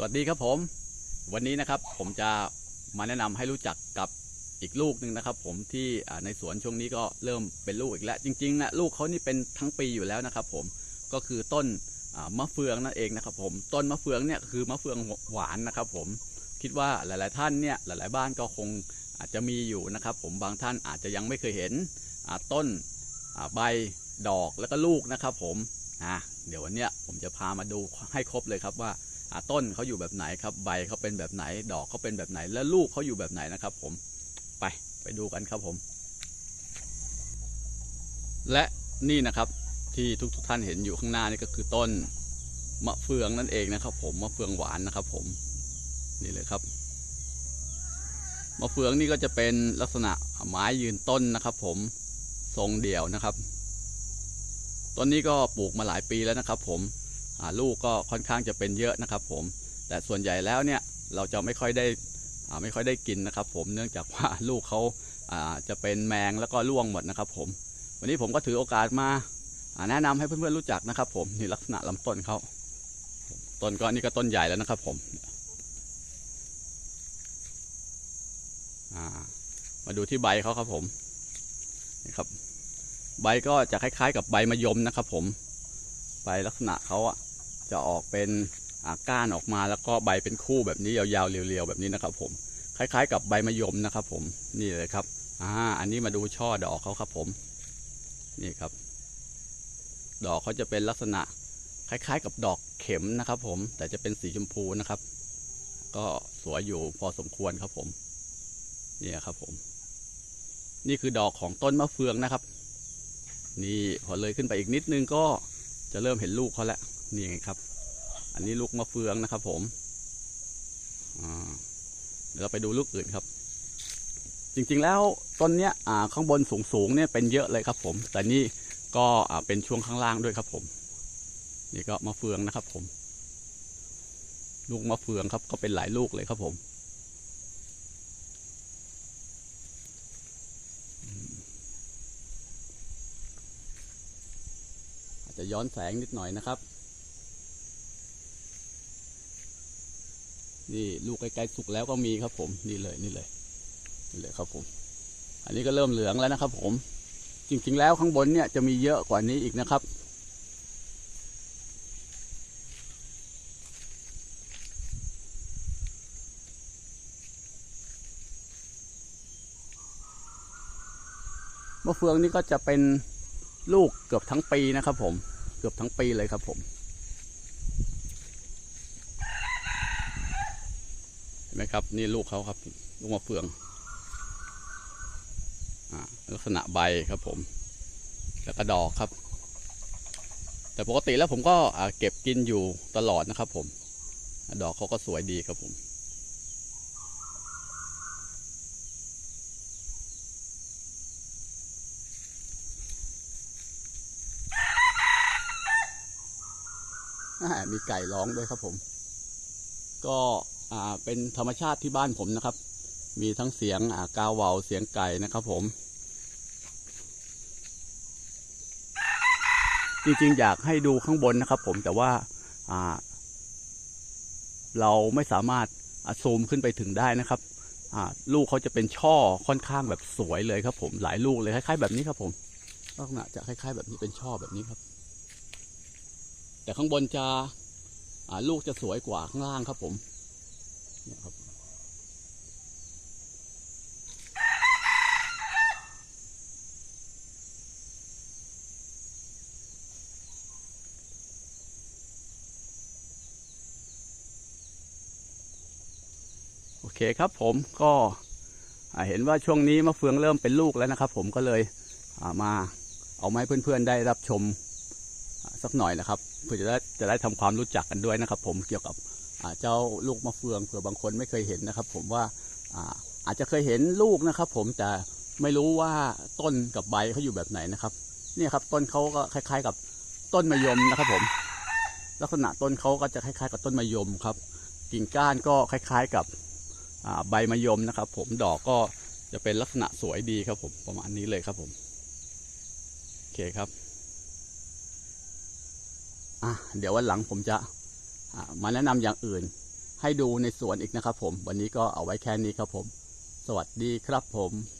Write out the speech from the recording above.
สวัสดีครับผม วันนี้นะครับผมจะมาแนะนำให้รู้จักกับอีกลูกหนึ่งนะครับ ผมที่ในสวนช่วงนี้ก็เริ่มเป็นลูกอีกแล้วจริงๆนะลูกเขานี่เป็นทั้งปีอยู่แล้วนะครับ ผมก็คือต้นมะเฟืองนั่นเองนะครับ ผมต้นมะเฟืองเนี่ยคือมะเฟืองหวานนะครับ ผมคิดว่าหลาย ๆ ท่านเนี่ยหลาย ๆ บ้านก็คงอาจจะมีอยู่นะครับ ผมบางท่านอาจจะยังไม่เคยเห็นต้นใบดอกแล้วก็ลูกนะครับ ผมอะเดี๋ยววันเนี้ยผมจะพามาดูให้ครบเลยครับว่า ต้นเขาอยู่แบบไหนครับใบเขาเป็นแบบไหนดอกเขาเป็นแบบไหน แล้วลูกเขาอยู่แบบไหนนะครับ ผมไปไปดูกันครับผม และนี่นะครับที่ทุกทท่านเห็นอยู่ข้างหน้านี่ก็คือต้นมะเฟืองนั่นเองนะครับ ผมมะเฟืองหวานนะครับ ผมนี่เลยครับมะเฟืองนี่ก็จะเป็นลักษณะไม้ยืนต้นนะครับ ผมทรงเดี่ยวนะครับ ต้นนี้ก็ปลูกมาหลายปีแล้วนะครับ ผม ลูกก็ค่อนข้างจะเป็นเยอะนะครับผม แต่ส่วนใหญ่แล้วเนี่ยเราจะไม่ค่อยได้ไม่ค่อยได้กินนะครับ ผมเนื่องจากว่าลูกเขาจะเป็นแมงแล้วก็ร่วงหมดนะครับ ผม วันนี้ผมก็ถือโอกาสมาแนะนำให้เพื่อนๆรู้จักนะครับ ผมนี่ลักษณะลำต้นเขาต้นก็นี่ก็ต้นใหญ่แล้วนะครับผมมาดูที่ใบเขาครับผมนี่ครับ ใบก็จะคล้ายๆ กับใบมะยมนะครับ ผมใบลักษณะเขาอะ จะออกเป็นก้านออกมาแล้วก็ใบเป็นคู่แบบนี้ยาวๆเรียวๆแบบนี้นะครับ ผมคล้ายๆ กับใบมะยมนะครับ ผมนี่เลยครับอ่าอันนี้มาดูช่อดอกเขาครับผม นี่ครับ ดอกเขาจะเป็นลักษณะ คล้ายๆ กับดอกเข็มนะครับ ผม แต่จะเป็นสีชมพูนะครับ ก็สวยอยู่พอสมควรครับผม นี่ครับผม นี่คือดอกของต้นมะเฟืองนะครับ นี่พอเลยขึ้นไปอีกนิดนึงก็จะเริ่มเห็นลูกเขาแล้ว นี่ไงครับ อันนี้ลูกมะเฟืองนะครับ ผมเดี๋ยวเราไปดูลูกอื่นครับ จริงๆแล้วต้นเนี้ยข้างบนสูงๆเนี่ยเป็นเยอะเลยครับ ผม แต่นี่ก็เป็นช่วงข้างล่างด้วยครับ ผม นี่ก็มะเฟืองนะครับ ผม ลูกมะเฟืองครับ ก็เป็นหลายลูกเลยครับผมจะย้อนแสงนิดหน่อยนะครับ นี่ลูกใกล้ๆสุกแล้วก็มีครับผมนี่เลยนี่เลยนี่เลยครับผม อันนี้ก็เริ่มเหลืองแล้วนะครับ ผม จริงๆแล้วข้างบนเนี่ยจะมีเยอะกว่านี้อีกนะครับมะเฟืองนี่ก็จะเป็นลูกเกือบทั้งปีนะครับ ผม เกือบทั้งปีเลยครับผม เห็น ไหมครับ นี่ลูกเขาครับ ลูกมะเฟืองอลักษณะใบครับผม แล้วก็ดอกครับ แต่ปกติแล้วผมก็เก็บกินอยู่ตลอดนะครับผม ดอกเขาก็สวยดีครับผมมีไก่ร้องด้วยครับผม ก็ เป็นธรรมชาติที่บ้านผมนะครับ มีทั้งเสียงอ่ากาวเวาเสียงไก่นะครับผม จริงๆ อยากให้ดูข้างบนนะครับผมแต่ว่าอ่าเราไม่สามารถซูมขึ้นไปถึงได้นะครับอ่าลูกเขาจะเป็นช่อค่อนข้างแบบสวยเลยครับผมหลายลูกเลยคล้ายๆแบบนี้ครับผมลักษณะจะคล้ายๆ แบบนี้เป็นช่อแบบนี้ครับ แต่ข้างบนจะลูกจะสวยกว่าข้างล่างครับผม เนี่ยครับโอเคครับผมก็เห็นว่าช่วงนี้มะเฟืองเริ่มเป็นลูกแล้วนะครับ ผมก็เลยามาเอามาให้เพื่อนๆได้รับชมสักหน่อยนะครับ เพื่อจะได้จะได้ทำความรู้จักกันด้วยนะครับ ผมเกี่ยวกับ เจ้าลูกมะเฟืองเผื่อบางคนไม่เคยเห็นนะครับ ผมว่าอาจจะเคยเห็นลูกนะครับ ผมแต่ไม่รู้ว่าต้นกับใบเขาอยู่แบบไหนนะครับเนี่ยครับต้นเขาก็คล้าย ๆ กับต้นมะยมนะครับผม ลักษณะต้นเขาก็จะคล้ายๆ กับต้นมะยมครับ กิ่งก้านก็คล้าย ๆกับใบมะยมนะครับ ผมดอกก็จะเป็นลักษณะสวยดีครับ ผมประมาณนี้เลยครับผมโอเคครับอะเดี๋ยววันหลังผมจะ มาแนะนำอย่างอื่น ให้ดูในสวนอีกนะครับผม วันนี้ก็เอาไว้แค่นี้ครับผม สวัสดีครับผม